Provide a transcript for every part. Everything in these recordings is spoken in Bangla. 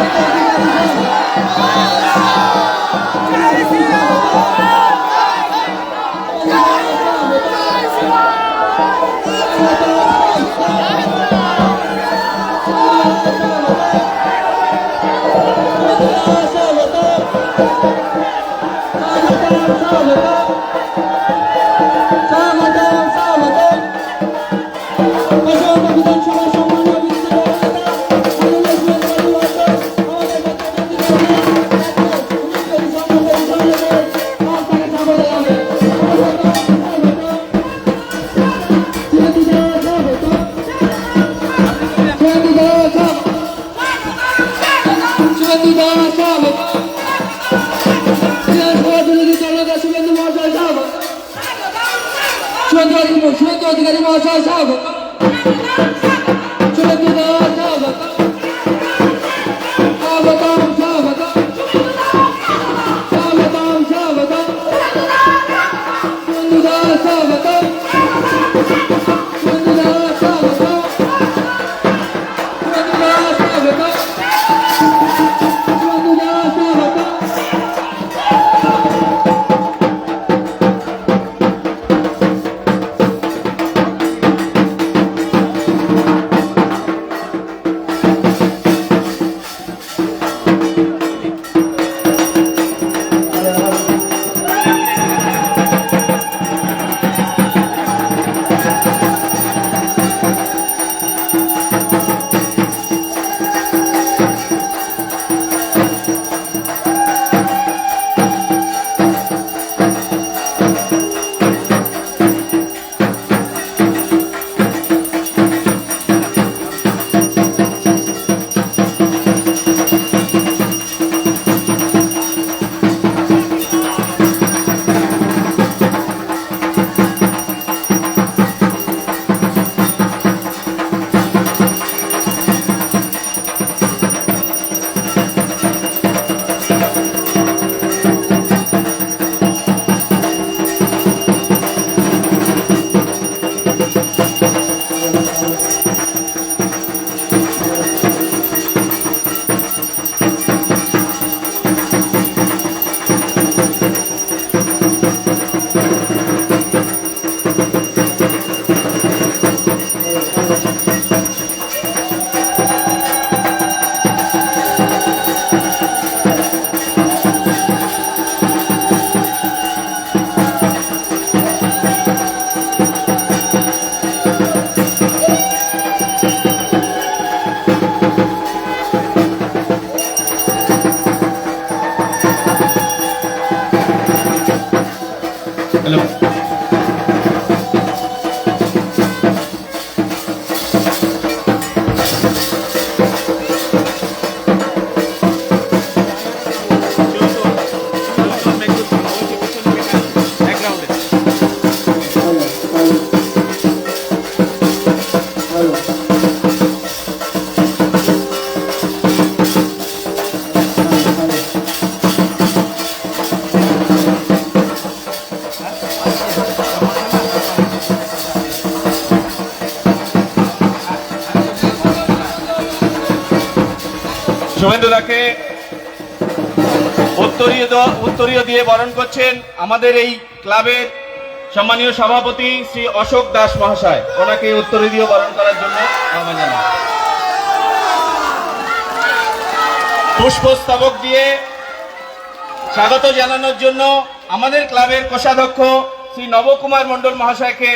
শুভেন্দু অধিকারী মহাশয় স্বাগত। ഹലോ উত্তরীয় উত্তরীয় দিয়ে বরণ করছেন আমাদের এই ক্লাবের সম্মানীয় সভাপতি শ্রী অশোক দাস মহাশয়। ওনাকে উত্তরীয় দিয়ে বরণ করার জন্য আহ্বান জানাই। পুষ্পস্তবক দিয়ে স্বাগত জানানোর জন্য আমাদের ক্লাবের কোষাধ্যক্ষ শ্রী নবকুমার মণ্ডল মহাশয়কে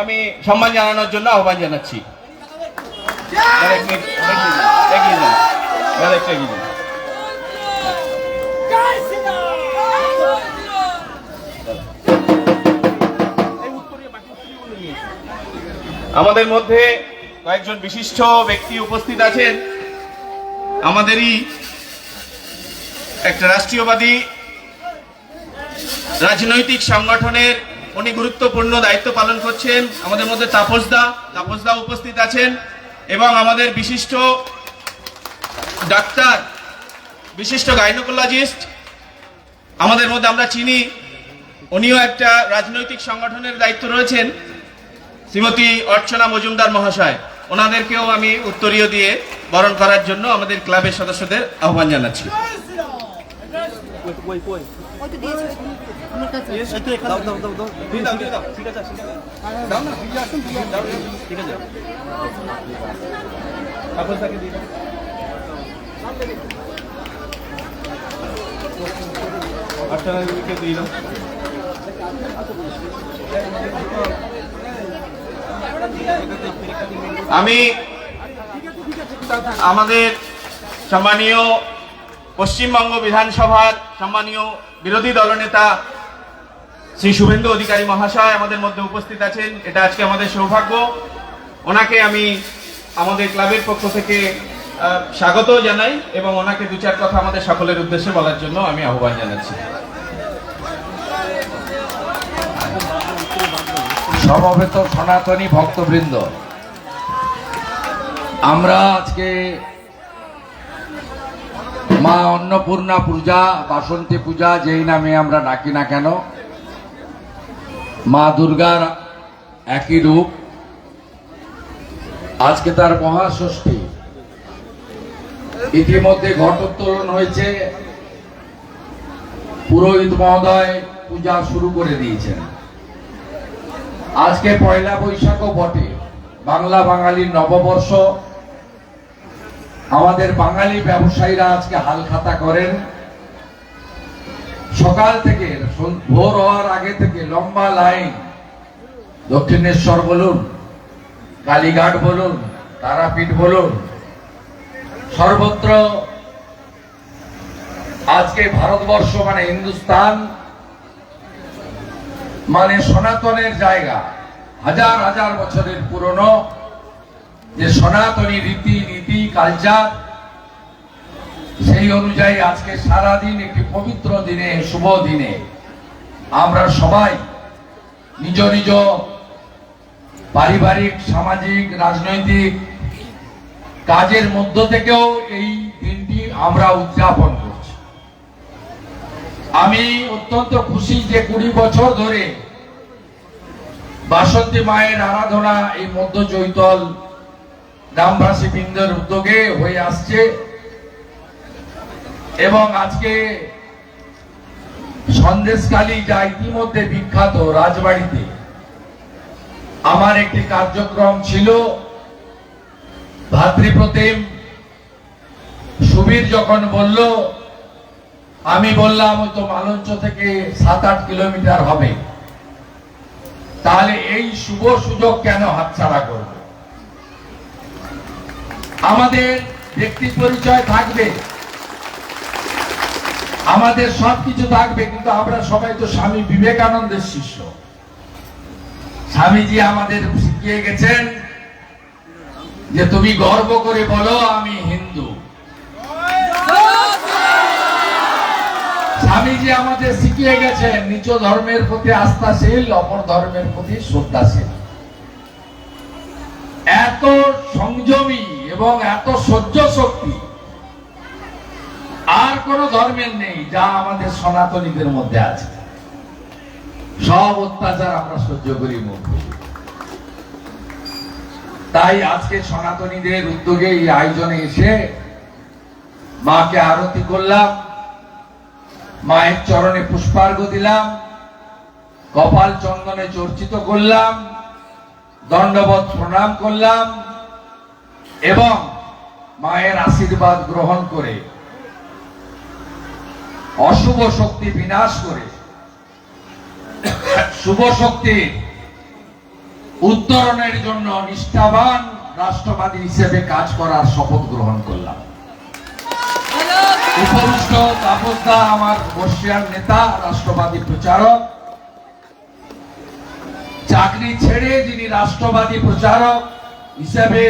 আমি সম্মান জানানোর জন্য আহ্বান জানাচ্ছি। এগিয়ে যান, এগিয়ে যান। আমাদের মধ্যে কয়েকজন বিশিষ্ট ব্যক্তি উপস্থিত আছেন। আমাদেরই একটা রাষ্ট্রীয়বাদী রাজনৈতিক সংগঠনের উনি গুরুত্বপূর্ণ দায়িত্ব পালন করছেন। আমাদের মধ্যে তাপসদা তাপসদা উপস্থিত আছেন এবং আমাদের বিশিষ্ট ডাক্তার, বিশিষ্ট গাইনোকোলজিস্ট, আমাদের মধ্যে আমরা চিনি। উনিও একটা রাজনৈতিক সংগঠনের দায়িত্ব রয়েছেন। শ্রীমতী অর্চনা মজুমদার মহাশয়, ওনাদেরকেও আমি উত্তরীয় দিয়ে বরণ করার জন্য আমাদের ক্লাবের সদস্যদের আহ্বান জানাচ্ছি। আমার কাছে আমি আমাদের সম্মানীয় পশ্চিমবঙ্গ বিধানসভার সম্মানীয় বিরোধী দলনেতা শ্রী শুভেন্দু অধিকারী মহাশয় আমাদের মধ্যে উপস্থিত আছেন। এটা আজকে আমাদের সৌভাগ্য। ওনাকে আমি আমাদের ক্লাবের পক্ষ থেকে স্বাগত জানাই এবং ওনাকে দু চার কথা আমাদের সকলের উদ্দেশ্যে বলার জন্য আমি আহ্বান জানাচ্ছি। সমবেত সনাতনী ভক্তবৃন্দ, আমরা আজকে মা অন্নপূর্ণা পূজা, বাসন্তী পূজা, যেই নামে আমরা ডাকি না কেন, মা দুর্গার একই রূপ। আজকে তার মহাষষ্ঠী। ইতিমধ্যে ঘটোত্তোলন হয়েছে। পুরোহিত মহোদয় পূজা শুরু করে দিয়েছেন। আজকে পয়লা বৈশাখও বটে। বাংলা বাঙালির নববর্ষ। আমাদের বাঙালি ব্যবসায়ীরা আজকে হালখাতা করেন। সকাল থেকে ভোর হওয়ার আগে থেকে লম্বা লাইন। দক্ষিণেশ্বর বলুন, কালীঘাট বলুন, তারাপীঠ বলুন। সর্বত্র আজকে ভারতবর্ষ মানে হিন্দুস্তান মানে সনাতনের জায়গা। হাজার হাজার বছরের পুরনো যে সনাতনী রীতি, নীতি, কালচার, সেই অনুযায়ী আজকে সারাদিন একটি পবিত্র দিনে, শুভ দিনে আমরা সবাই নিজ নিজ পারিবারিক, সামাজিক, রাজনৈতিক কাজের মধ্য থেকেও এই দিনটি আমরা উদযাপন করছি আমি অত্যন্ত খুশি যে কুড়ি বছর ধরে বাসন্তী মায়ের আরাধনা এই মধ্য চৈতল গ্রামবাসী বৃন্দের উদ্যোগে হয়ে আসছে এবং আজকে সন্দেশকালী যা ইতিমধ্যে বিখ্যাত রাজবাড়িতে আমার একটি কার্যক্রম ছিল। ভাতৃপ্রতিম সুবীর যখন বলল আমি বললাম, ওই তো মালঞ্চ থেকে সাত আট কিলোমিটার হবে। তাহলে এই শুভ সুযোগ কেন হাতছাড়া করব? আমাদের ব্যক্তি পরিচয় থাকবে। আমাদের সবকিছু থাকবে, কিন্তু আমরা সবাই তো স্বামী বিবেকানন্দের শিষ্য। স্বামীজি আমাদের শিখিয়ে গেছেন যে, তুমি গর্ব করে বলো, আমি হিন্দু স্বামীজি আমাদের শিখিয়ে গেছেন, নিজ ধর্মের প্রতি আস্থাশীল, অপর ধর্মের প্রতি শ্রদ্ধাশীল। এত সংযমী এবং এত সহ্য শক্তি, আর কোন ধর্মের নেই যা আমাদের সনাতনীদের মধ্যে আছে। সব অত্যাচার আমরা সহ্য করি মুখ তাই আজকে সনাতনীদের উদ্যোগে এই আয়োজনে এসে মাকে আরতি করলাম। মায়ের চরণে পুষ্পার্ঘ দিলাম, কপাল চন্দনে চর্চিত করলাম দণ্ডবত প্রণাম করলাম, এবং মায়ের আশীর্বাদ গ্রহণ করে, অশুভ শক্তি বিনাশ করে, শুভ শক্তির উত্তরণের জন্য নিষ্ঠাবান রাষ্ট্রবাদী হিসেবে কাজ করার শপথ গ্রহণ করলাম। উপবিষ্ট তাপসদা আমার বর্ষিয়ার নেতা, রাষ্ট্রবাদী প্রচারক। চাকরি ছেড়ে যিনি রাষ্ট্রবাদী প্রচারক হিসেবে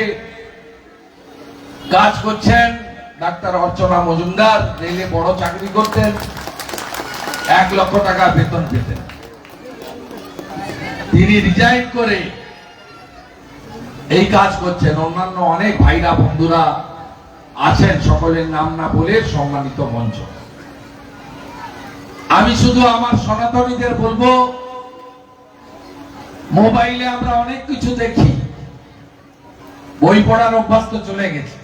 কাজ করছেন, ডাক্তার অর্চনা মজুমদার, রেলে বড় চাকরি করতেন, এক লক্ষ টাকা বেতন পেতেন। তিনি রিজাইন করে এই কাজ করছেন। অন্যান্য অনেক ভাইরা, বন্ধুরা আছেন সকলের নাম না বলে সম্মানিত মঞ্চ। আমি শুধু আমার সনাতনীদের বলব, মোবাইলে আমরা অনেক কিছু দেখি। বই পড়ার অভ্যাস তো চলে গেছে।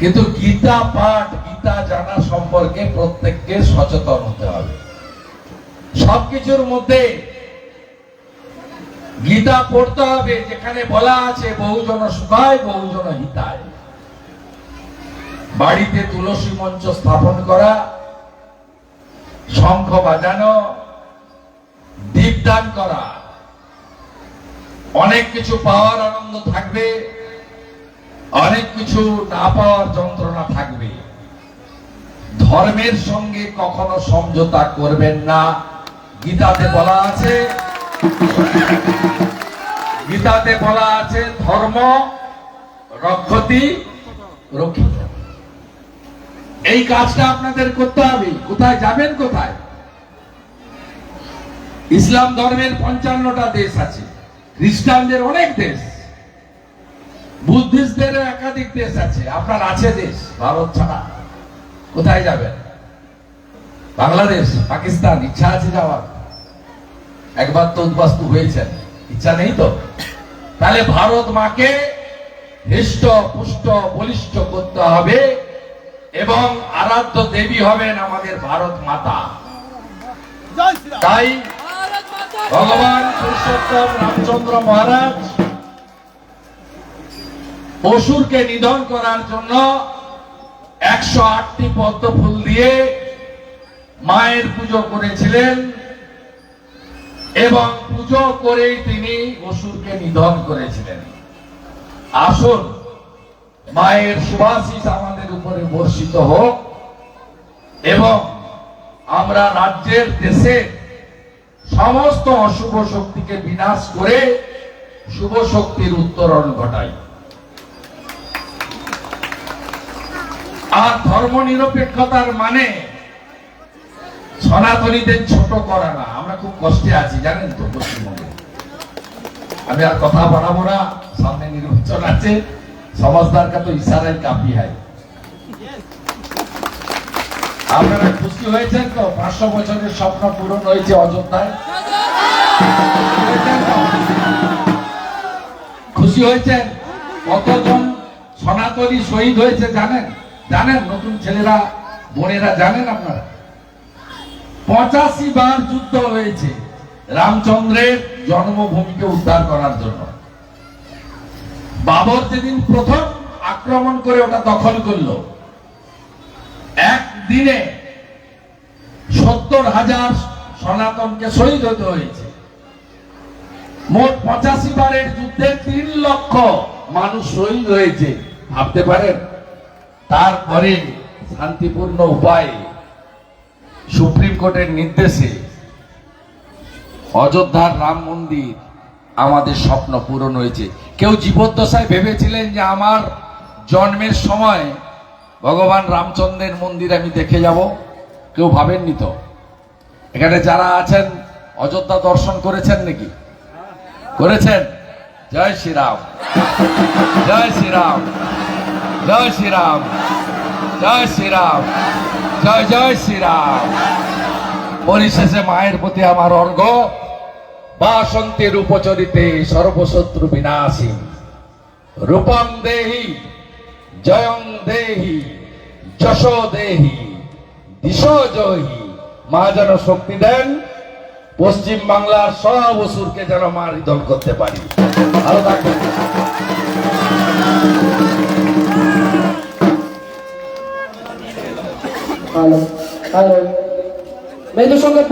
কিন্তু গীতা পাঠ, গীতা জানা সম্পর্কে প্রত্যেককে সচেতন হতে হবে। সবকিছুর মধ্যে গীতা পড়তে হবে, যেখানে বলা আছে, বহুজন সুখায়, বহুজন হিতায়। বাড়িতে তুলসী মঞ্চ স্থাপন করা, শঙ্খ বাজানো দীপদান করা, অনেক কিছু পাওয়ার আনন্দ থাকবে, অনেক কিছু না পাওয়ার যন্ত্রণা থাকবে। ধর্মের সঙ্গে কখনো সমঝোতা করবেন না। গীতাতে বলা আছে গীতাতে বলা আছে, ধর্ম রক্ষতি রক্ষিত। এই কাজটা আপনাদের করতে হবে। কোথায় যাবেন, কোথায়? ইসলাম ধর্মের পঞ্চান্নটা দেশ আছে। খ্রিস্টানদের অনেক দেশ। বুদ্ধিস্টদের একাধিক দেশ আছে। আপনার আছে দেশ, ভারত ছাড়া। কোথায় যাবেন? বাংলাদেশ, পাকিস্তান, ইচ্ছা আছে যাওয়ার? একবার তো উদ্বাস্তু হয়েছেন। ইচ্ছা নেই তো? তাহলে ভারত মাকে হৃষ্ট পুষ্ট বলিষ্ঠ করতে হবে এবং আরাধ্য দেবী হবেন আমাদের ভারত মাতা। তাই ভগবান পুরুষোত্তম রামচন্দ্র মহারাজ অসুরকে নিধন করার জন্য একশো আটটি পদ্ম ফুল দিয়ে মায়ের পুজো করেছিলেন। এবং পুজো করেই তিনি অসুরকে নিধন করেছিলেন। আসুন, মায়ের সুভাষিস আমাদের উপরে বর্ষিত হোক এবং আমরা রাজ্যের দেশের সমস্ত অশুভ শক্তিকে বিনাশ করে শুভ শক্তির উত্তরণ ঘটাই। আর ধর্ম নিরপেক্ষতার মানে সনাতনীদের ছোট করা না। খুব কষ্টে আছি, জানেন তো, পশ্চিমবঙ্গে। আমি আর কথা বাড়াবো না, সামনে নির্বাচন আছে সমাজদার কা তো ইশারায় কাপি হয়। আপনারা খুশি হয়েছেন তো? পাঁচশো বছরের স্বপ্ন পূরণ হয়েছে অযোধ্যায়। খুশি হয়েছেন? কতজন সনাতনী শহীদ হয়েছে জানেন? জানেন? নতুন ছেলেরা, বোনেরা জানেন আপনারা? পঁচাশি বার যুদ্ধ হয়েছে। রামচন্দ্রের জন্মভূমিকে উদ্ধার করার জন্য। বাবর যেদিন প্রথম আক্রমণ করে ওটা দখল করল, একদিনে সত্তর হাজার সনাতনকে শহীদ হতে হয়েছে। মোট পঁচাশি বারের যুদ্ধে তিন লক্ষ মানুষ শহীদ হয়েছে। ভাবতে পারেন, তারপরে শান্তিপূর্ণ উপায়ে সুপ্রিম কোর্টের নির্দেশে অযোধ্যার রাম মন্দির আমাদের স্বপ্ন পূরণ হয়েছে। কেউ জীবদ্দশায় ভেবেছিলেন যে আমার জন্মের সময় ভগবান রামচন্দ্রের মন্দির আমি দেখে যাব। কেউ ভাবেননি তো? এখানে যারা আছেন, অযোধ্যা দর্শন করেছেন নাকি? করেছেন? জয় শ্রীরাম। জয় শ্রীরাম। জয় শ্রীরাম। জয় শ্রীরাম। জয় জয় শ্রীরাম। পরিশেষে মায়ের প্রতি আমার অর্ঘ। বাসন্তের উপচরিতে সর্বশত্রু বিনাশী। রূপম দেহি, জয়ং দেহি, যশ দেহি, দিশ জয়ী মা যেন শক্তি দেন, পশ্চিম বাংলার সব অসুরকে যেন মা হৃদয় করতে পারি। ভালো থাকবেন। হ্যালো ভালো মেয়েদের সঙ্গে